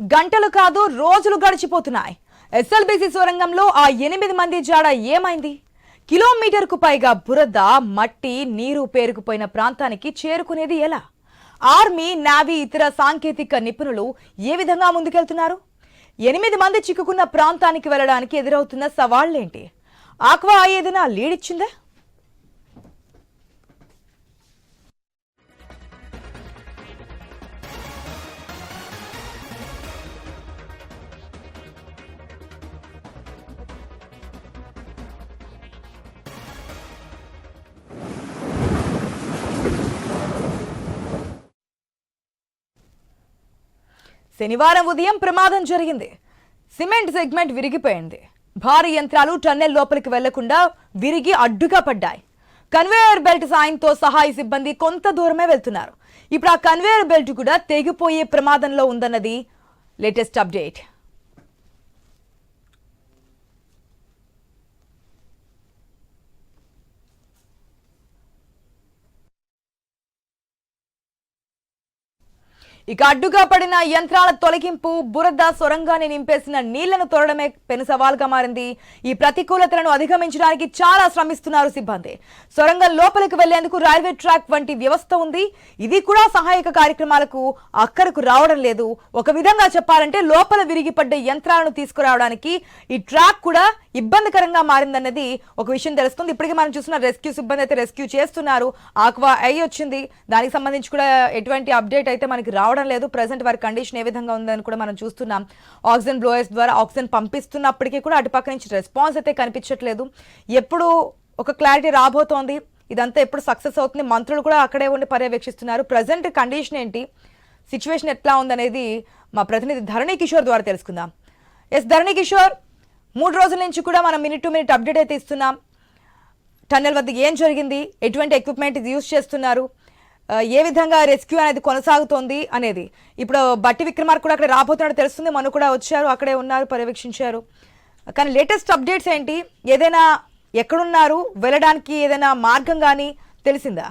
గంటలు కాదు రోజులు గడిచిపోతున్నాయి. ఎస్ఎల్బిసి సొరంగంలో ఆ ఎనిమిది మంది జాడ ఏమైంది? కిలోమీటర్కు పైగా బురద మట్టి నీరు పేరుకుపోయిన ప్రాంతానికి చేరుకునేది ఎలా? ఆర్మీ నావీ ఇతర సాంకేతిక నిపుణులు ఏ విధంగా ముందుకెళ్తున్నారు? ఎనిమిది మంది చిక్కుకున్న ప్రాంతానికి వెళ్ళడానికి ఎదురవుతున్న సవాళ్ళేంటి ఆక్వా ఏదైనా లీడ్ ఇచ్చిందా? శనివారం ఉదయం ప్రమాదం జరిగింది. సిమెంట్ సెగ్మెంట్ విరిగిపోయింది. భారీ యంత్రాలు టన్నెల్ లోపలికి వెళ్ళకుండా విరిగి అడ్డుగా పడ్డాయి. కన్వేయర్ బెల్ట్ సాయంతో సహాయ సిబ్బంది కొంత దూరమే వెళ్తున్నారు. ఇప్పుడు ఆ కన్వేయర్ బెల్ట్ కూడా తెగిపోయే ప్రమాదంలో ఉందన్నది లేటెస్ట్ అప్డేట్. ఇక అడ్డుగా పడిన యంత్రాల తొలగింపు బురద సొరంగాన్ని నింపేసిన నీళ్ళను తోడడమే పెను సవాల్గా మారింది. ఈ ప్రతికూలతలను అధిగమించడానికి చాలా శ్రమిస్తున్నారు సిబ్బంది. సొరంగం లోపలికి వెళ్ళేందుకు రైల్వే ట్రాక్ వంటి వ్యవస్థ ఉంది. ఇది కూడా సహాయక కార్యక్రమాలకు అక్కడకు రావడం లేదు. ఒక విధంగా చెప్పాలంటే లోపల విరిగిపడ్డ యంత్రాలను తీసుకురావడానికి ఈ ట్రాక్ కూడా ఇబ్బందికరంగా మారిందన్నది ఒక విషయం తెలుస్తుంది. ఇప్పటికే మనం చూసిన రెస్క్యూ సిబ్బంది అయితే రెస్క్యూ చేస్తున్నారు. ఆక్వా ఐ వచ్చింది. దానికి సంబంధించి కూడా ఎటువంటి అప్డేట్ అయితే మనకి రావడం లేదు. ప్రజెంట్ వారి కండిషన్ ఏ విధంగా ఉందని కూడా మనం చూస్తున్నాం. ఆక్సిజన్ బ్లోయర్స్ ద్వారా ఆక్సిజన్ పంపిస్తున్నప్పటికీ కూడా అటుపక్క నుంచి రెస్పాన్స్ అయితే కనిపించట్లేదు. ఎప్పుడు ఒక క్లారిటీ రాబోతోంది. ఇదంతా ఎప్పుడు సక్సెస్ అవుతుంది? మంత్రులు కూడా అక్కడే ఉండి పర్యవేక్షిస్తున్నారు. ప్రజెంట్ కండిషన్ ఏంటి? సిచ్యువేషన్ ఎట్లా ఉందనేది మా ప్రతినిధి ధరణి కిషోర్ ద్వారా తెలుసుకుందాం. ఎస్ ధరణి కిషోర్ మూడు రోజుల నుంచి కూడా మనం మినిట్ టు మినిట్ అప్డేట్ అయితే ఇస్తున్నాం. టన్నెల్ వద్ద ఏం జరిగింది? ఎటువంటి ఎక్విప్మెంట్ ఇది యూజ్ చేస్తున్నారు? ఏ విధంగా రెస్క్యూ అనేది కొనసాగుతోంది అనేది. ఇప్పుడు బట్టి విక్రమార్ కూడా అక్కడ రాబోతున్నాడు తెలుస్తుంది. మనం కూడా వచ్చారు అక్కడే ఉన్నారు పర్యవేక్షించారు. కానీ లేటెస్ట్ అప్డేట్స్ ఏంటి? ఏదైనా ఎక్కడున్నారు? వెళ్ళడానికి ఏదైనా మార్గం కానీ తెలిసిందా?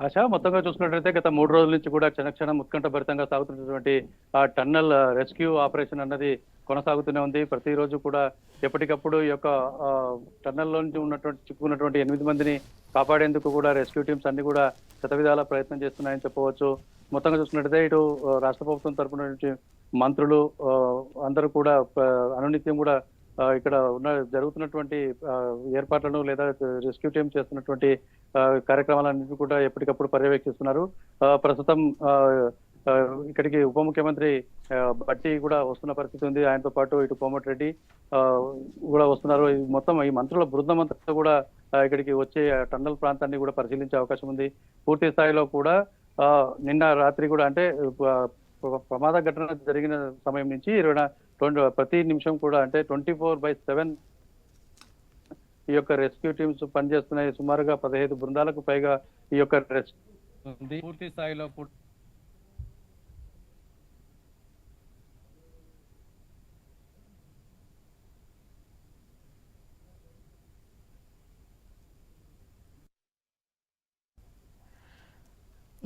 ఆశ. మొత్తంగా చూసుకున్నట్లయితే గత మూడు రోజుల నుంచి కూడా క్షణక్షణం ఉత్కంఠ భరితంగా సాగుతున్నటువంటి ఆ టన్నల్ రెస్క్యూ ఆపరేషన్ అన్నది కొనసాగుతూనే ఉంది. ప్రతిరోజు కూడా ఎప్పటికప్పుడు ఈ యొక్క ఆ, టన్నల్లో నుంచి ఉన్నటువంటి చిక్కుకున్నటువంటి ఎనిమిది మందిని కాపాడేందుకు కూడా రెస్క్యూ టీమ్స్ అన్ని కూడా శతవిధాల ప్రయత్నం చేస్తున్నాయని చెప్పవచ్చు. మొత్తంగా చూసుకున్నట్లయితే ఇటు రాష్ట్ర ప్రభుత్వం తరపున నుంచి మంత్రులు అందరూ కూడా అనునిత్యం కూడా ఇక్కడ ఉన్న జరుగుతున్నటువంటి ఏర్పాట్లను లేదా రెస్క్యూ టీం చేస్తున్నటువంటి కార్యక్రమాలన్నింటినీ కూడా ఎప్పటికప్పుడు పర్యవేక్షిస్తున్నారు. ప్రస్తుతం ఆ, ఇక్కడికి ఉప ముఖ్యమంత్రి బట్టి కూడా వస్తున్న పరిస్థితి ఉంది. ఆయనతో పాటు ఇటు కోమటిరెడ్డి ఆ, కూడా వస్తున్నారు. మొత్తం ఈ మంత్రుల బృందం అంతా కూడా ఇక్కడికి వచ్చే టండల్ టన్నల్ ప్రాంతాన్ని కూడా పరిశీలించే అవకాశం ఉంది. పూర్తి స్థాయిలో కూడా ఆ, నిన్న రాత్రి కూడా అంటే ప్రమాద ఘటన జరిగిన సమయం నుంచి ఇరవై ట్వంటీ ప్రతి నిమిషం కూడా అంటే ట్వంటీ ఫోర్ బై సెవెన్ ఈ యొక్క రెస్క్యూ టీమ్స్ పనిచేస్తున్నాయి. సుమారుగా పదహైదు బృందాలకు పైగా ఈ యొక్క పూర్తి స్థాయిలో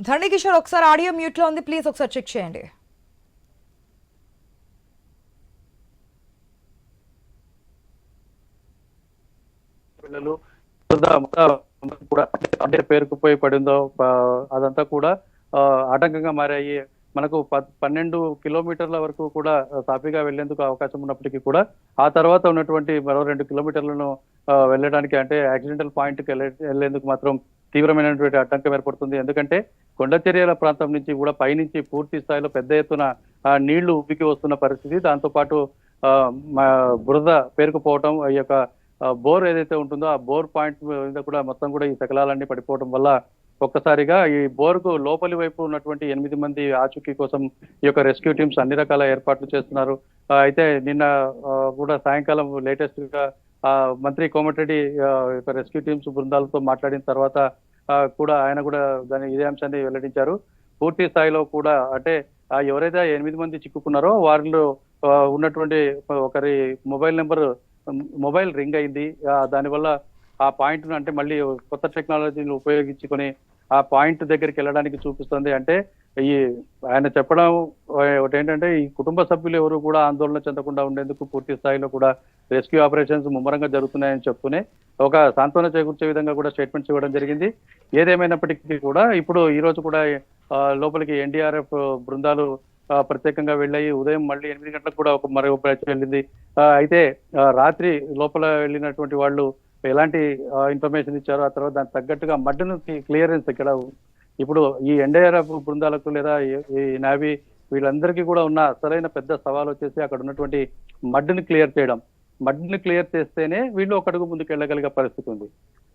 ధరణి కిషోర్ ఒకసారి ఆడియో మ్యూట్లో ఉంది. ప్లీజ్ ఒకసారి చెక్ చేయండి. కూడా అంటే పేరుకుపోయి పడిందో అదంతా కూడా ఆటంకంగా మారాయి. మనకు పన్నెండు కిలోమీటర్ల వరకు కూడా సాఫీగా వెళ్ళేందుకు అవకాశం ఉన్నప్పటికీ కూడా ఆ తర్వాత ఉన్నటువంటి మరో రెండు కిలోమీటర్లను వెళ్ళడానికి అంటే యాక్సిడెంటల్ పాయింట్కి వెళ్ళే- వెళ్ళేందుకు మాత్రం తీవ్రమైనటువంటి ఆటంకం ఏర్పడుతుంది. ఎందుకంటే కొండచర్యల ప్రాంతం నుంచి కూడా పైనుంచి పూర్తి స్థాయిలో పెద్ద ఎత్తున నీళ్ళు ఉబ్బికి వస్తున్న పరిస్థితి దాంతో పాటు ఆ, బురద పేరుకుపోవటం ఈ యొక్క బోర్ ఏదైతే ఉంటుందో ఆ బోర్ పాయింట్ మీద కూడా మొత్తం కూడా ఈ శకలాలన్నీ పడిపోవడం వల్ల ఒక్కసారిగా ఈ బోర్కు లోపలి వైపు ఉన్నటువంటి ఎనిమిది మంది ఆచూకీ కోసం ఈ యొక్క రెస్క్యూ టీమ్స్ అన్ని రకాల ఏర్పాట్లు చేస్తున్నారు. అయితే నిన్న ఆ, కూడా సాయంకాలం లేటెస్ట్గా ఆ, మంత్రి కోమటిరెడ్డి ఆ, యొక్క రెస్క్యూ టీమ్స్ బృందాలతో మాట్లాడిన తర్వాత కూడా ఆయన కూడా దాని ఇదే అంశాన్ని వెల్లడించారు. పూర్తి స్థాయిలో కూడా అంటే ఆ, ఎవరైతే ఎనిమిది మంది చిక్కుకున్నారో వారిలో ఉన్నటువంటి ఒకరి మొబైల్ నెంబర్ మొబైల్ రింగ్ అయింది. దానివల్ల ఆ పాయింట్ అంటే మళ్ళీ కొత్త టెక్నాలజీని ఉపయోగించుకొని ఆ పాయింట్ దగ్గరికి వెళ్ళడానికి చూపిస్తుంది. అంటే ఈ ఆయన చెప్పడం ఒకటి ఏంటంటే ఈ కుటుంబ సభ్యులు ఎవరు కూడా ఆందోళన చెందకుండా ఉండేందుకు పూర్తి స్థాయిలో కూడా రెస్క్యూ ఆపరేషన్స్ ముమ్మరంగా జరుగుతున్నాయని చెప్తూనే ఒక సాంత్వన చేకూర్చే విధంగా కూడా స్టేట్మెంట్స్ ఇవ్వడం జరిగింది. ఏదేమైనప్పటికీ కూడా ఇప్పుడు ఈ రోజు కూడా లోపలికి ఎన్డీఆర్ఎఫ్ బృందాలు ప్రత్యేకంగా వెళ్ళాయి ఉదయం మళ్ళీ ఎనిమిది గంటలకు కూడా ఒక మరొక బ్యాచ్ వెళ్ళింది అయితే రాత్రి లోపల వెళ్ళినటువంటి వాళ్ళు ఎలాంటి ఇన్ఫర్మేషన్ ఇచ్చారో ఆ తర్వాత దానికి తగ్గట్టుగా మడ్డను క్లియరెన్స్ ఇక్కడ ఇప్పుడు ఈ ఎన్డీఆర్ఎఫ్ బృందాలకు లేదా ఈ- ఈ నావీ వీళ్ళందరికీ కూడా ఉన్న అసలైన పెద్ద సవాల్ వచ్చేసి అక్కడ ఉన్నటువంటి మడ్డుని క్లియర్ చేయడం. మడ్డుని క్లియర్ చేస్తేనే వీళ్ళు ఒక అడుగు ముందుకు వెళ్ళగలిగే పరిస్థితి ఉంది.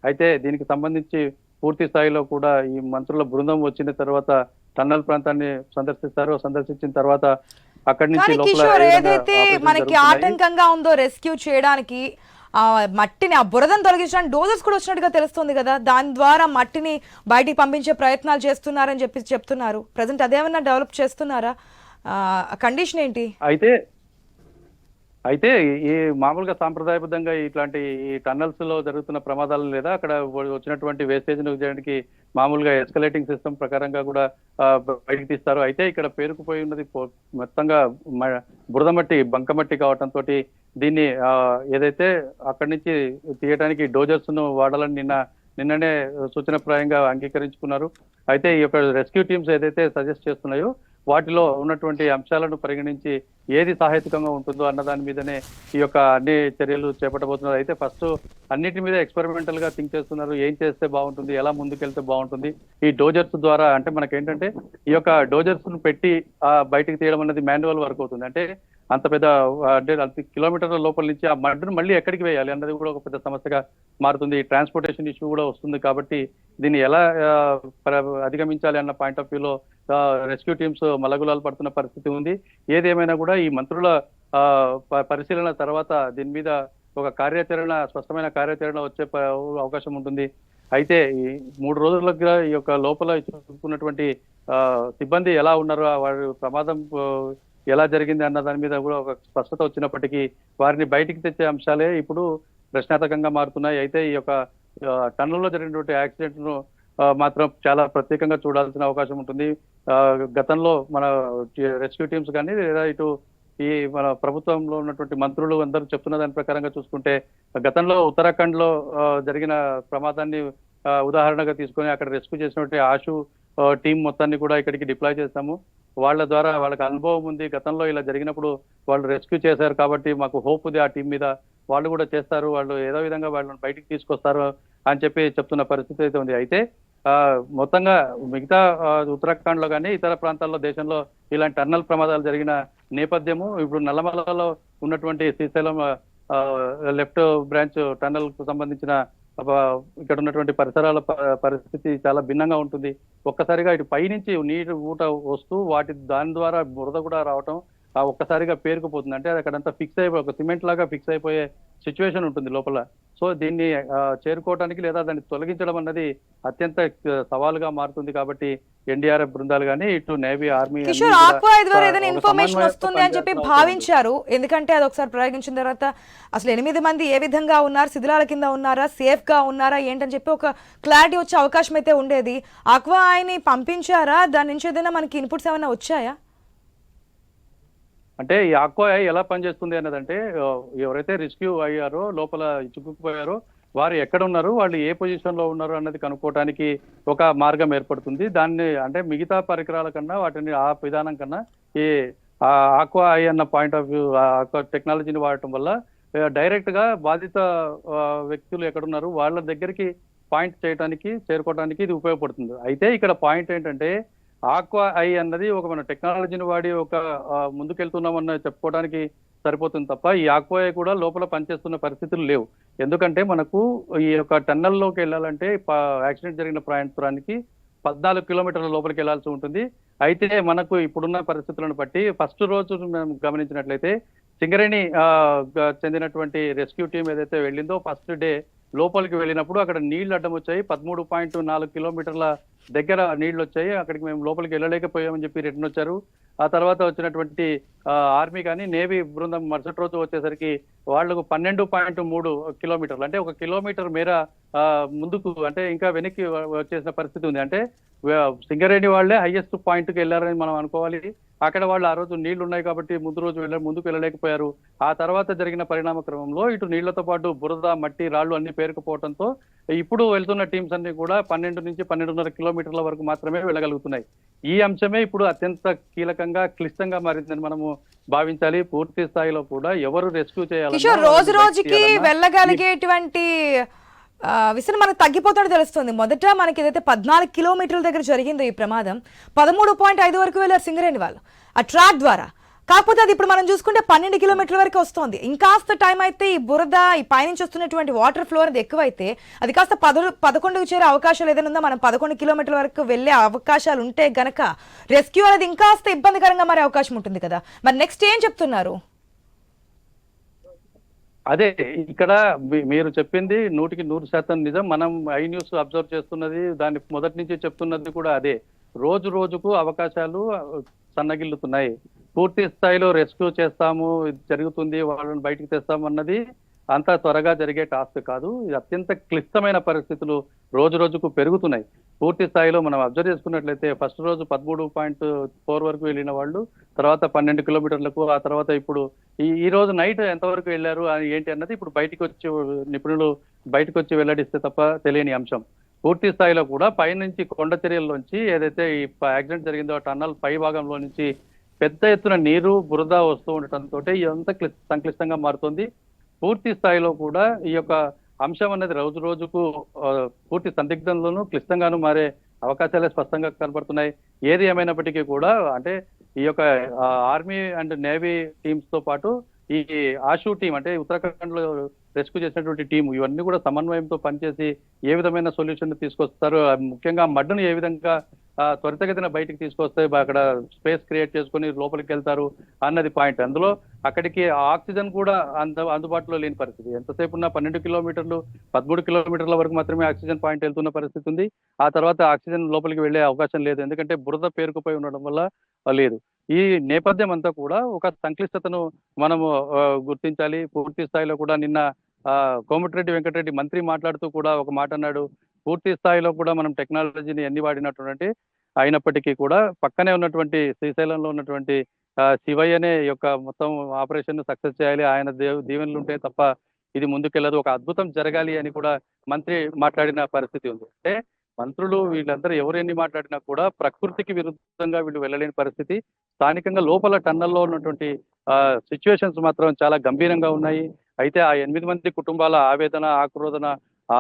అయితే దీనికి సంబంధించి పూర్తి స్థాయిలో కూడా ఈ మంత్రుల బృందం వచ్చిన తర్వాత టన్నల్ ప్రాంతాన్ని సందర్శిస్తారు. సందర్శించిన తర్వాత అక్కడి నుంచి లోపల ఏదైతే మనకి. ఆటంకంగా ఉందో రెస్క్యూ చేయడానికి ఆ మట్టిని ఆ బురదను తొలగించడానికి డోజెస్ కూడా వచ్చినట్టుగా తెలుస్తుంది కదా. దాని ద్వారా మట్టిని బయటికి పంపించే ప్రయత్నాలు చేస్తున్నారని చెప్పి చెప్తున్నారు. ప్రజెంట్ అదేమన్నా డెవలప్ చేస్తున్నారా? కండిషన్ ఏంటి? అయితే అయితే ఈ మామూలుగా సాంప్రదాయబద్ధంగా ఇట్లాంటి ఈ టన్నల్స్లో జరుగుతున్న ప్రమాదాలు లేదా అక్కడ వచ్చినటువంటి వేస్టేజ్ చేయడానికి మామూలుగా ఎస్కలేటింగ్ సిస్టమ్ ప్రకారంగా కూడా బయటకు తీస్తారు. అయితే ఇక్కడ పేరుకుపోయి ఉన్నది మొత్తంగా బురద మట్టి బంకమట్టి కావటంతో దీన్ని ఆ, ఏదైతే అక్కడి నుంచి తీయడానికి డోజర్స్ను వాడాలని నిన్న నిన్ననే సూచనప్రాయంగా అంగీకరించుకున్నారు. అయితే ఈ యొక్క రెస్క్యూ టీమ్స్ ఏదైతే సజెస్ట్ చేస్తున్నాయో వాటిలో ఉన్నటువంటి అంశాలను పరిగణించి ఏది సహాయకరంగా ఉంటుందో అన్న దాని మీదనే ఈ యొక్క అన్ని చర్యలు చేపట్టబోతున్నారు. అయితే ఫస్ట్ అన్నిటి మీద ఎక్స్పెరిమెంటల్గా థింక్ చేస్తున్నారు. ఏం చేస్తే బాగుంటుంది? ఎలా ముందుకెళ్తే బాగుంటుంది? ఈ డోజర్స్ ద్వారా అంటే మనకేంటంటే ఈ యొక్క డోజర్స్ను పెట్టి బయటకు బయటికి తీయడం అనేది మాన్యువల్ వర్క్ అవుతుంది. అంటే అంత పెద్ద అంటే అంత కిలోమీటర్ల లోపల నుంచి ఆ మడ్డును మళ్ళీ ఎక్కడికి వేయాలి అన్నది కూడా ఒక పెద్ద సమస్యగా మారుతుంది. ట్రాన్స్పోర్టేషన్ ఇష్యూ కూడా వస్తుంది కాబట్టి దీన్ని ఎలా అధిగమించాలి అన్న పాయింట్ ఆఫ్ వ్యూలో రెస్క్యూ టీమ్స్ మలగులాలు పడుతున్న పరిస్థితి ఉంది. ఏదేమైనా కూడా ఈ మంత్రుల ఆ, ప- పరిశీలన తర్వాత దీని మీద ఒక కార్యాచరణ స్పష్టమైన కార్యాచరణ వచ్చే అవకాశం ఉంటుంది. అయితే ఈ మూడు రోజులుగా ఈ యొక్క లోపల చూసుకున్నటువంటి సిబ్బంది ఎలా ఉన్నారో వారి ప్రమాదం ఎలా జరిగింది అన్న దాని మీద కూడా ఒక స్పష్టత వచ్చినప్పటికీ వారిని బయటికి తెచ్చే అంశాలే ఇప్పుడు ప్రశ్నార్థకంగా మారుతున్నాయి. అయితే ఈ యొక్క టన్నుల్లో జరిగినటువంటి యాక్సిడెంట్ను మాత్రం చాలా ప్రత్యేకంగా చూడాల్సిన అవకాశం ఉంటుంది. ఆ, గతంలో మన రెస్క్యూ టీమ్స్ కానీ లేదా ఇటు ఈ మన ప్రభుత్వంలో ఉన్నటువంటి మంత్రులు అందరూ చెప్తున్న దాని ప్రకారంగా చూసుకుంటే గతంలో ఉత్తరాఖండ్లో జరిగిన ప్రమాదాన్ని ఉదాహరణగా తీసుకొని అక్కడ రెస్క్యూ చేసినటువంటి ఆశు టీం మొత్తాన్ని కూడా ఇక్కడికి డిప్లాయ్ చేస్తాము. వాళ్ళ ద్వారా వాళ్ళకి అనుభవం ఉంది. గతంలో ఇలా జరిగినప్పుడు వాళ్ళు రెస్క్యూ చేశారు కాబట్టి మాకు హోప్ ఉంది ఆ టీం మీద. వాళ్ళు కూడా చేస్తారు. వాళ్ళు ఏదో విధంగా వాళ్ళని బయటికి తీసుకొస్తారు అని చెప్పి చెప్తున్న పరిస్థితి అయితే ఉంది. అయితే మొత్తంగా మిగతా ఉత్తరాఖండ్లో కానీ ఇతర ప్రాంతాల్లో దేశంలో ఇలాంటి టర్నల్ ప్రమాదాలు జరిగిన నేపథ్యము ఇప్పుడు నల్లమలలో ఉన్నటువంటి శ్రీశైలం ఆ, లెఫ్ట్ బ్రాంచ్ టన్నల్కు సంబంధించిన ఇక్కడ ఉన్నటువంటి పరిసరాల ప- పరిస్థితి చాలా భిన్నంగా ఉంటుంది. ఒక్కసారిగా ఇటు పైనుంచి నీటి ఊట వస్తూ వాటి దాని ద్వారా బురద కూడా రావటం ఒక్కసారిగా పేరుకుపోతుంది. అంటే అది అక్కడంతా ఫిక్స్ అయిపోయి ఒక సిమెంట్ లాగా ఫిక్స్ అయిపోయే సిచ్యువేషన్ ఉంటుంది లోపల. సో దీన్ని చేరుకోవడానికి లేదా దాన్ని తొలగించడం అన్నది అత్యంత సవాలుగా మారుతుంది కాబట్టి ఎన్డీఆర్ఎఫ్ బృందాలు కానీ ఇటు నేవీ ఆర్మీ కిషోర్ ఆక్వా ద్వారా ఏదైనా ఇన్ఫర్మేషన్ వస్తుంది అని చెప్పి. భావించారు. ఎందుకంటే అది ఒకసారి ప్రయోగించిన తర్వాత అసలు ఎనిమిది మంది ఏ విధంగా ఉన్నారు శిథిలాల కింద ఉన్నారా సేఫ్గా ఉన్నారా ఏంటని చెప్పి ఒక క్లారిటీ వచ్చే అవకాశం అయితే ఉండేది. ఆక్వా ఆయన్ని పంపించారా? దాని నుంచి ఏదైనా మనకి ఇన్పుట్స్ ఏమైనా వచ్చాయా? అంటే ఈ ఆక్వా ఎలా పనిచేస్తుంది అన్నదంటే ఎవరైతే రెస్క్యూ అయ్యారో లోపల చిక్కుకుపోయారో వారు ఎక్కడ ఉన్నారు వాళ్ళు ఏ పొజిషన్లో ఉన్నారు అన్నది కనుక్కోవడానికి ఒక మార్గం ఏర్పడుతుంది. దాన్ని అంటే మిగతా పరికరాల కన్నా వాటిని ఆ విధానం కన్నా ఈ ఆక్వా ఐ అన్న పాయింట్ ఆఫ్ వ్యూ టెక్నాలజీని వాడటం వల్ల డైరెక్ట్గా బాధిత వ్యక్తులు ఎక్కడున్నారు వాళ్ళ దగ్గరికి పాయింట్ చేయడానికి చేరుకోవడానికి ఇది ఉపయోగపడుతుంది. అయితే ఇక్కడ పాయింట్ ఏంటంటే ఆక్వా ఐ అన్నది ఒక మన టెక్నాలజీని వాడి ఒక ముందుకెళ్తున్నామన్న చెప్పుకోవడానికి సరిపోతుంది తప్ప ఈ ఆక్వా ఐ కూడా లోపల పనిచేస్తున్న పరిస్థితులు లేవు. ఎందుకంటే మనకు ఈ యొక్క టన్నెల్లోకి వెళ్ళాలంటే యాక్సిడెంట్ జరిగిన ప్రాంతానికి పద్నాలుగు కిలోమీటర్ల లోపలికి వెళ్ళాల్సి ఉంటుంది. అయితే మనకు ఇప్పుడున్న పరిస్థితులను బట్టి ఫస్ట్ రోజు మేము గమనించినట్లయితే సింగరేణి గ- చెందినటువంటి రెస్క్యూ టీం ఏదైతే వెళ్ళిందో ఫస్ట్ డే లోపలికి వెళ్ళినప్పుడు అక్కడ నీళ్ళు అడ్డం వచ్చాయి. పదమూడు పాయింట్ నాలుగు కిలోమీటర్ల దగ్గర నీళ్ళు వచ్చాయి అక్కడికి మేము లోపలికి వెళ్ళలేకపోయామని చెప్పి రిటర్న్ వచ్చారు. ఆ తర్వాత వచ్చినటువంటి ఆర్మీ కానీ నేవీ బృందం మరుసటి రోజు వచ్చేసరికి వాళ్ళకు పన్నెండు పాయింట్ మూడు కిలోమీటర్లు అంటే ఒక కిలోమీటర్ మేర ముందుకు అంటే ఇంకా వెనక్కి వచ్చేసిన పరిస్థితి ఉంది. అంటే సింగరేణి వాళ్ళే హైయెస్ట్ పాయింట్కి వెళ్ళారని మనం అనుకోవాలి. అక్కడ వాళ్ళు ఆ రోజు నీళ్ళు ఉన్నాయి కాబట్టి ముందు రోజు వెళ్ళ ముందుకు వెళ్ళలేకపోయారు. ఆ తర్వాత జరిగిన పరిణామ క్రమంలో ఇటు నీళ్ళతో పాటు బురద మట్టి రాళ్ళు అన్ని పేరుకుపోవడంతో ఇప్పుడు వెళ్తున్న టీమ్స్ అన్ని కూడా పన్నెండు నుంచి పన్నెండున్నర కిలోమీటర్ల వరకు మాత్రమే వెళ్ళగలుగుతున్నాయి. ఈ అంశమే ఇప్పుడు అత్యంత కీలకంగా క్లిష్టంగా మారిందని మనము భావించాలి. పూర్తి స్థాయిలో కూడా ఎవరు రెస్క్యూ చేయాలి రోజు రోజుకి వెళ్ళగలిగేటువంటి విసన మనకు తగ్గిపోతాడు తెలుస్తుంది. మొదట మనకి ఏదైతే పద్నాలుగు కిలోమీటర్ల దగ్గర జరిగిందో ఈ ప్రమాదం పదమూడు పాయింట్ ఐదు వరకు వెళ్ళారు సింగరేణి వాళ్ళు ఆ ట్రాక్ ద్వారా. కాకపోతే అది ఇప్పుడు మనం చూసుకుంటే పన్నెండు కిలోమీటర్ల వరకు వస్తుంది. ఇంకాస్త టైం అయితే ఈ బురద ఈ పైనుంచి వస్తున్నటువంటి వాటర్ ఫ్లో అనేది ఎక్కువైతే అది కాస్త పద పదకొండుకు చేరే అవకాశాలు ఏదైనా ఉందా? మనం పదకొండు కిలోమీటర్ల వరకు వెళ్ళే అవకాశాలు ఉంటే గనక రెస్క్యూ అనేది ఇంకాస్త ఇబ్బందికరంగా మారే అవకాశం ఉంటుంది కదా. మరి నెక్స్ట్ ఏం చెప్తున్నారు? అదే ఇక్కడ మీరు చెప్పింది నూటికి నూరు శాతం నిజం. మనం ఐ న్యూస్ అబ్జర్వ్ చేస్తున్నది దాని మొదటి నుంచి చెప్తున్నది కూడా అదే. రోజు రోజుకు అవకాశాలు సన్నగిల్లుతున్నాయి. పూర్తి స్థాయిలో రెస్క్యూ చేస్తాము జరుగుతుంది వాళ్ళని బయటికి తెస్తామన్నది అంత త్వరగా జరిగే టాస్క్ కాదు. ఇది అత్యంత క్లిష్టమైన పరిస్థితులు రోజు రోజుకు పెరుగుతున్నాయి. పూర్తి స్థాయిలో మనం అబ్జర్వ్ చేసుకున్నట్లయితే ఫస్ట్ రోజు పదమూడు పాయింట్ ఫోర్ వరకు వెళ్ళిన వాళ్ళు తర్వాత పన్నెండు కిలోమీటర్లకు ఆ తర్వాత ఇప్పుడు ఈ ఈ రోజు నైట్ ఎంతవరకు వెళ్ళారు అని ఏంటి అన్నది ఇప్పుడు బయటికి వచ్చి నిపుణులు బయటకు వచ్చి వెల్లడిస్తే తప్ప తెలియని అంశం. పూర్తి స్థాయిలో కూడా పైనుంచి కొండ చర్యల్లోంచి ఏదైతే ఈ యాక్సిడెంట్ జరిగిందో ఆ టన్నల్ పై భాగంలో నుంచి పెద్ద ఎత్తున నీరు బురద వస్తూ ఉండటంతో ఇదంతా క్లి- సంక్లిష్టంగా మారుతుంది. పూర్తి స్థాయిలో కూడా ఈ యొక్క అంశం అనేది రోజు రోజుకు పూర్తి సందిగ్ధంలోనూ క్లిష్టంగాను మారే అవకాశాలే స్పష్టంగా కనబడుతున్నాయి. ఏది ఏమైనప్పటికీ కూడా అంటే ఈ యొక్క ఆర్మీ అండ్ నేవీ టీమ్స్తో పాటు ఈ ఆషు టీం అంటే ఉత్తరాఖండ్లో రెస్క్యూ చేసినటువంటి టీం ఇవన్నీ కూడా సమన్వయంతో పనిచేసి ఏ విధమైన సొల్యూషన్ తీసుకొస్తారు ముఖ్యంగా మడ్డను ఏ విధంగా త్వరితగతిన బయటికి తీసుకొస్తే అక్కడ స్పేస్ క్రియేట్ చేసుకొని లోపలికి వెళ్తారు అన్నది పాయింట్. అందులో అక్కడికి ఆక్సిజన్ కూడా అంద అందుబాటులో లేని పరిస్థితి. ఎంతసేపు ఉన్న పన్నెండు కిలోమీటర్లు పదమూడు కిలోమీటర్ల వరకు మాత్రమే ఆక్సిజన్ పాయింట్ వెళ్తున్న పరిస్థితి ఉంది. ఆ తర్వాత ఆక్సిజన్ లోపలికి వెళ్ళే అవకాశం లేదు. ఎందుకంటే బురద పేరుకుపోయి ఉండడం వల్ల లేదు. ఈ నేపథ్యం అంతా కూడా ఒక సంక్లిష్టతను మనము గుర్తించాలి. పూర్తి స్థాయిలో కూడా నిన్న కోమటిరెడ్డి వెంకటరెడ్డి మంత్రి మాట్లాడుతూ కూడా ఒక మాట అన్నాడు. పూర్తి స్థాయిలో కూడా మనం టెక్నాలజీని ఎన్ని వాడినటువంటి అయినప్పటికీ కూడా పక్కనే ఉన్నటువంటి శ్రీశైలంలో ఉన్నటువంటి శివయ్య అనే యొక్క మొత్తం ఆపరేషన్ సక్సెస్ చేయాలి. ఆయన దేవు దీవెనలు ఉంటే తప్ప ఇది ముందుకెళ్ళదు ఒక అద్భుతం జరగాలి అని కూడా మంత్రి మాట్లాడిన పరిస్థితి ఉంది. అంటే మంత్రులు వీళ్ళందరూ ఎవరు ఎన్ని మాట్లాడినా కూడా ప్రకృతికి విరుద్ధంగా వీళ్ళు వెళ్ళలేని పరిస్థితి. స్థానికంగా లోపల టన్నల్లో ఉన్నటువంటి సిచ్యువేషన్స్ మాత్రం చాలా గంభీరంగా ఉన్నాయి. అయితే ఆ ఎనిమిది మంది కుటుంబాల ఆవేదన ఆక్రోధన ఆ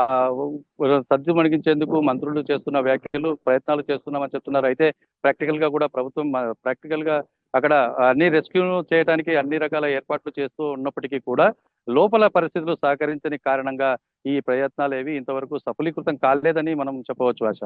మణిగించేందుకు మంత్రులు చేస్తున్న వ్యాఖ్యలు ప్రయత్నాలు చేస్తున్నామని చెప్తున్నారు. అయితే ప్రాక్టికల్గా కూడా ప్రభుత్వం ప్రాక్టికల్గా అక్కడ అన్ని రెస్క్యూ చేయడానికి అన్ని రకాల ఏర్పాట్లు చేస్తూ ఉన్నప్పటికీ కూడా లోపల పరిస్థితులు సహకరించని కారణంగా ఈ ప్రయత్నాలు ఏవి ఇంతవరకు సఫలీకృతం కాలేదని మనం చెప్పవచ్చు ఆశ.